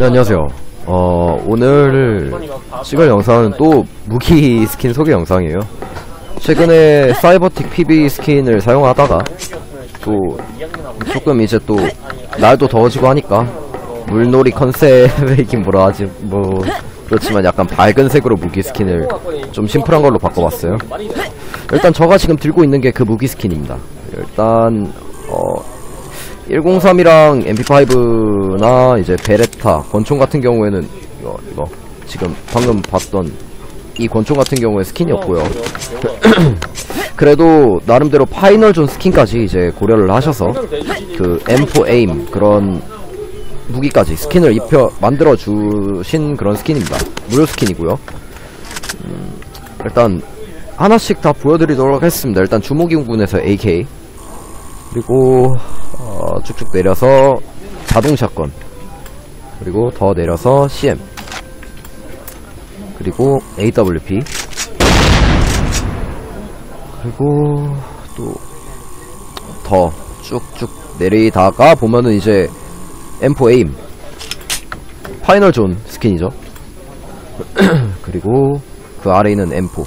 네, 안녕하세요. 어, 오늘 찍을 영상은 또 무기 스킨 소개 영상이에요. 최근에 사이버틱 PB 스킨을 사용하다가 또 조금 이제 또 날도 더워지고 하니까 물놀이 컨셉이긴 뭐라 하지 뭐 그렇지만 약간 밝은 색으로 무기 스킨을 좀 심플한 걸로 바꿔봤어요. 일단 저가 지금 들고 있는 게 그 무기 스킨입니다. 일단 어 103이랑 MP5나 이제 베레타, 권총 같은 경우에는 이거 이거 지금 방금 봤던 이 권총 같은 경우에 스킨이 없고요. 그래도 나름대로 파이널 존 스킨까지 이제 고려를 하셔서 그 M4 에임 그런 무기까지 스킨을 입혀 만들어 주신 그런 스킨입니다. 무료 스킨이고요. 음, 일단 하나씩 다 보여드리도록 하겠습니다. 일단 주무기군에서 AK 그리고 어, 쭉쭉 내려서 자동 샷건. 그리고 더 내려서 CM 그리고 AWP 그리고 또 더 쭉쭉 내리다가 보면은 이제 M4 에임 파이널 존 스킨이죠. 그리고 그 아래에 있는 M4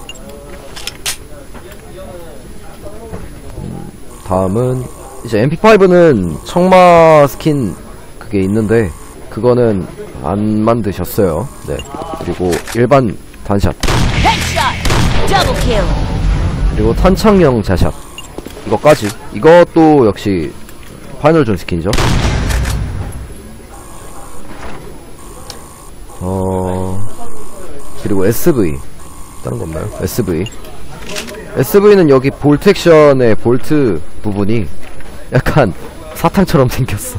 다음은 이제 MP5는 청마 스킨 그게 있는데 그거는 안 만드셨어요. 네. 그리고 일반 단샷! 그리고 탄창형 자샷 이거까지 이것도 역시 파이널 존 스킨이죠. 어 그리고 SV 다른 거 없나요? SV SV는 여기 볼트 액션의 볼트 부분이 약간 사탕처럼 생겼어.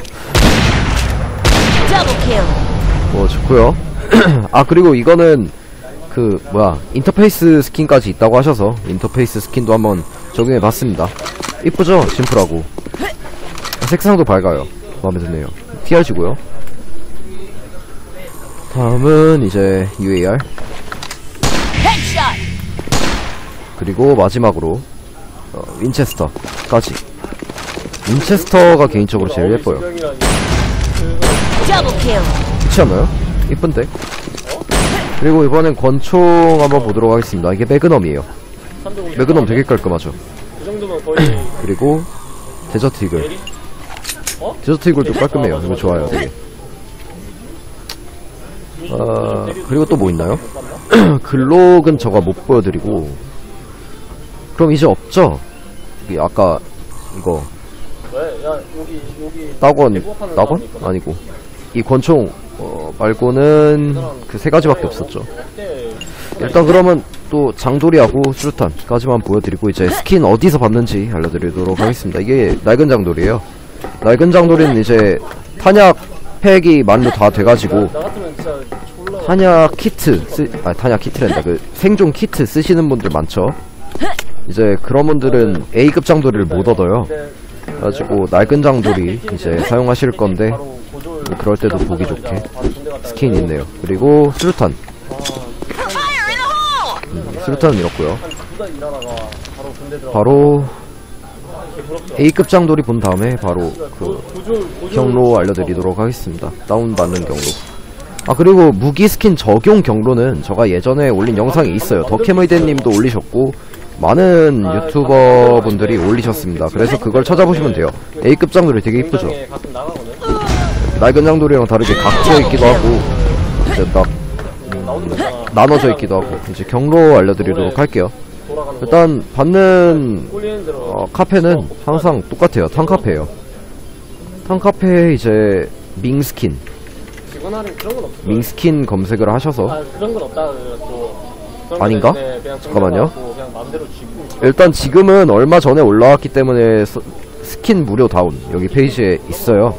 뭐 좋고요. 아 그리고 이거는 그 뭐야 인터페이스 스킨까지 있다고 하셔서 인터페이스 스킨도 한번 적용해 봤습니다. 이쁘죠? 심플하고 색상도 밝아요. 마음에 드네요. TRG고요. 다음은 이제 UAR! 그리고 마지막으로 어, 윈체스터까지. 윈체스터가 개인적으로 제일 예뻐요. Double kill! 그렇지 않나요? 이쁜데? 그리고 이번엔 권총 한번 보도록 하겠습니다. 이게 매그넘이에요. 매그넘 되게 깔끔하죠. 그 그리고 데저트 이글. 데저트 이글도 깔끔해요. 이거 좋아요, 되게. 아, 그리고 또 뭐 있나요? 글록은 저가 못 보여드리고. 그럼 이제 없죠? 아까 이거 왜? 야 여기 여기 따권 따권 아니고 이 권총 어, 말고는 그 세 가지밖에 없었죠. 때 일단 그러면 또 장돌이하고 수류탄까지만 보여드리고 이제 스킨 어디서 봤는지 알려드리도록 하겠습니다. 이게 낡은 장돌이에요. 낡은 장돌이는 이제 탄약 팩이 만료 다 돼가지고 탄약 키트 쓰, 아 탄약 키트랜다 그 생존 키트 쓰시는 분들 많죠. 이제 그런 분들은 A급 장돌이를 못 얻어요. 그래가지고 낡은 장돌이 이제 사용하실 건데 그럴 때도 보기 좋게 스킨 있네요. 그리고 수류탄 hole! 수류탄은 이렇고요. 바로 A급 장돌이 본 다음에 바로 그 경로 알려드리도록 하겠습니다. 다운받는 경로. 아 그리고 무기 스킨 적용 경로는 제가 예전에 올린 영상이 있어요. 더캐머이데님도 올리셨고 많은 유튜버 분들이 올리셨습니다. 그래서 그걸 찾아보시면 돼요. A급 장돌이 되게 이쁘죠. 낡은 장돌이랑 다르게 각져 있기도 하고 이제 딱 나눠져 있기도 하고 이제 경로 알려드리도록 할게요. 일단 받는 어, 카페는 항상 똑같아요. 탕카페예요. 탕카페 이제 밍스킨, 밍스킨 검색을 하셔서 아 아닌가? 네, 잠깐만요. 일단 지금은 얼마 전에 올라왔기 때문에 스, 스킨 무료 다운 여기 페이지에 있어요.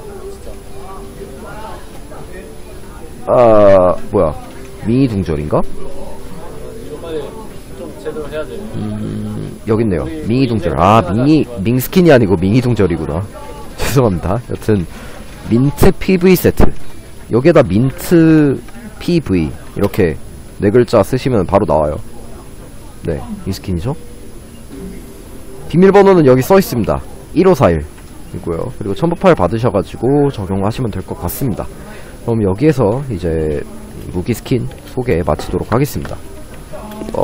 아 뭐야 미니 둥절인가? 해야지 여기 있네요. 미니 둥절. 아 미니 밍스킨이 아니고 미니 둥절이구나. 죄송합니다. 여튼 민트 PV 세트. 여기에다 민트 PV 이렇게 네 글자 쓰시면 바로 나와요. 네, 이 스킨이죠. 비밀번호는 여기 써 있습니다. 1541 이고요. 그리고 첨부 파일 받으셔가지고 적용하시면 될 것 같습니다. 그럼 여기에서 이제 무기 스킨 소개 마치도록 하겠습니다. 어,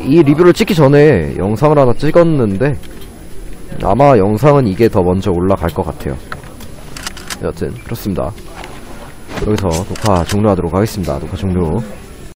이 리뷰를 찍기 전에 영상을 하나 찍었는데 아마 영상은 이게 더 먼저 올라갈 것 같아요. 여튼 그렇습니다. 여기서 녹화 종료하도록 하겠습니다. 녹화 종료.